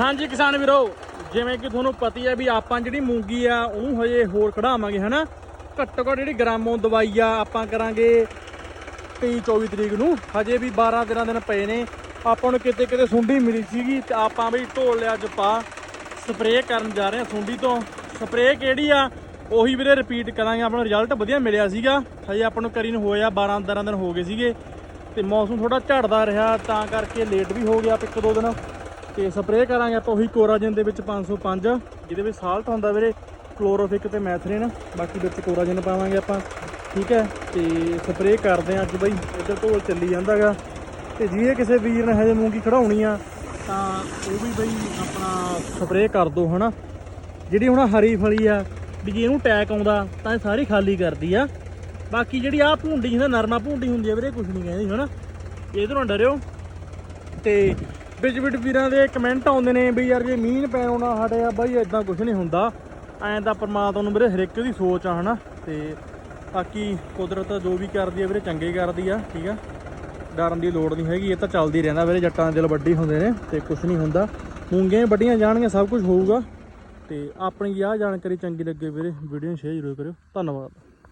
ਹਾਂਜੀ ਕਿਸਾਨ ਵੀਰੋ, ਜਿਵੇਂ ਕਿ ਤੁਹਾਨੂੰ ਪਤੀ ਹੈ ਵੀ ਆਪਾਂ ਜਿਹੜੀ ਮੂੰਗੀ ਆ, ਉਹਨੂੰ ਹਜੇ ਹੋਰ ਕਢਾਵਾਂਗੇ ਹਨਾ? ਘੱਟੋ ਘੱਟ ਜਿਹੜੀ ਗ੍ਰਾਮੋਂ ਦਵਾਈ ਆ, ਆਪਾਂ ਕਰਾਂਗੇ 23 24 ਤਰੀਕ ਨੂੰ। ਹਜੇ ਵੀ 12 13 ਦਿਨ ਪਏ ਨੇ। ਆਪਾਂ ਨੂੰ ਕਿਤੇ ਕਿਤੇ ਸੁੰਡੀ ਮਿਲੀ ਸੀਗੀ ਤੇ ਆਪਾਂ ਵੀ ਢੋਲ ਲਿਆ ਚ ਸਪਰੇਅ ਕਰਨ ਜਾ ਰਹੇ ਹਾਂ ਸੁੰਡੀ ਤੋਂ। ਸਪਰੇਅ ਕਿਹੜੀ ਆ? ਉਹੀ ਵੀਰੇ ਰਿਪੀਟ ਕਰਾਂਗੇ, ਆਪਣਾ ਰਿਜ਼ਲਟ ਵਧੀਆ ਮਿਲਿਆ ਸੀਗਾ। ਹਜੇ ਆਪਾਂ ਨੂੰ ਕਰੀ ਨੂੰ ਹੋਇਆ 12 13 ਦਿਨ ਹੋ ਗਏ ਸੀਗੇ। ਤੇ ਮੌਸਮ ਥੋੜਾ ਝੜਦਾ ਰਿਹਾ, ਤਾਂ ਕਰਕੇ ਲੇਟ ਵੀ ਹੋ ਗਿਆ, ਇੱਕ, ਦੋ ਦਿਨ। ਤੇ ਸਪਰੇਅ ਕਰਾਂਗੇ ਆਪਾਂ ਉਹੀ ਕੋਰਾਜਨ ਦੇ ਵਿੱਚ 505 ਜਿਹਦੇ ਵਿੱਚ ਸਾਲਟ ਹੁੰਦਾ ਵੀਰੇ, ਕਲੋਰੋਫਿਕ ਤੇ ਮੈਥਰੀਨ, ਬਾਕੀ ਵਿੱਚ ਕੋਰਾਜਨ ਪਾਵਾਂਗੇ ਆਪਾਂ। ਠੀਕ ਹੈ, ਤੇ ਸਪਰੇਅ ਕਰਦੇ ਆ ਅੱਜ ਬਈ, ਇੱਧਰ ਢੋਲ ਚੱਲੀ ਜਾਂਦਾਗਾ। ਤੇ ਜੇ ਕਿਸੇ ਵੀਰ ਨੇ ਹਜੇ ਮੂੰਗੀ ਖੜਾਉਣੀ ਆ, ਤਾਂ ਉਹ ਵੀ ਬਈ ਆਪਣਾ ਸਪਰੇਅ ਕਰ ਦੋ, ਹਨਾ। ਜਿਹੜੀ ਹੁਣ ਹਰੀ ਫਲੀ ਆ, ਵੀ ਜੇ ਇਹਨੂੰ ਟੈਕ ਆਉਂਦਾ, ਤਾਂ ਇਹ ਸਾਰੀ ਖਾਲੀ ਕਰਦੀ ਆ। ਬਾਕੀ ਜਿਹੜੀ ਆ ਭੁੰਡੀ ਹੁੰਦਾ ਨਰਮਾ ਭੁੰਡੀ ਹੁੰਦੀ ਆ ਵੀਰੇ ਕੁਝ ਨਹੀਂ ਕਹਿੰਦੀ, ਹਨਾ। ਇਹਦੇ ਨਾਲ ਡਰਿਓ। ਤੇ ਵਿੱਚ ਵਿੱਚ ਵੀਰਾਂ ਦੇ ਕਮੈਂਟ ਆਉਂਦੇ ਨੇ ਵੀ ਯਾਰ ਜੇ ਮੀਂਹ ਪੈਣੋਂ ਨਾ ਹਟਿਆ ਬਾਈ ਇਦਾਂ ਕੁਝ ਨਹੀਂ ਹੁੰਦਾ। ਐਂ ਤਾਂ ਪਰਮਾਤਮਾ ਨੂੰ ਵੀਰੇ ਹਰ ਇੱਕ ਦੀ ਸੋਚ ਆ, ਹਨਾ? ਤੇ ਬਾਕੀ ਕੁਦਰਤ ਜੋ ਵੀ ਕਰਦੀ ਆ ਵੀਰੇ, ਚੰਗੇ ਕਰਦੀ ਆ, ਠੀਕ ਆ? ਡਰਨ ਦੀ ਲੋੜ ਨਹੀਂ ਹੈਗੀ, ਇਹ ਤਾਂ ਚੱਲਦੀ ਰਹਿੰਦਾ ਵੀਰੇ, ਜੱਟਾਂ ਦੇ ਦਿਲ ਵੱਡੀ ਹੁੰਦੇ ਨੇ ਤੇ ਕੁਝ ਨਹੀਂ ਹੁੰਦਾ। ਮੂੰਗੀਆਂ ਵੱਡੀਆਂ ਜਾਣਗੀਆਂ, ਸਭ ਕੁਝ ਹੋਊਗਾ। ਤੇ ਆਪਣੀ ਆਹ ਜਾਣਕਾਰੀ ਚੰਗੀ ਲੱਗੇ ਵੀਰੇ, ਵੀਡੀਓ ਨੂੰ ਸ਼ੇਅਰ ਜ਼ਰੂਰ ਕਰਿਓ। ਧੰਨਵਾਦ।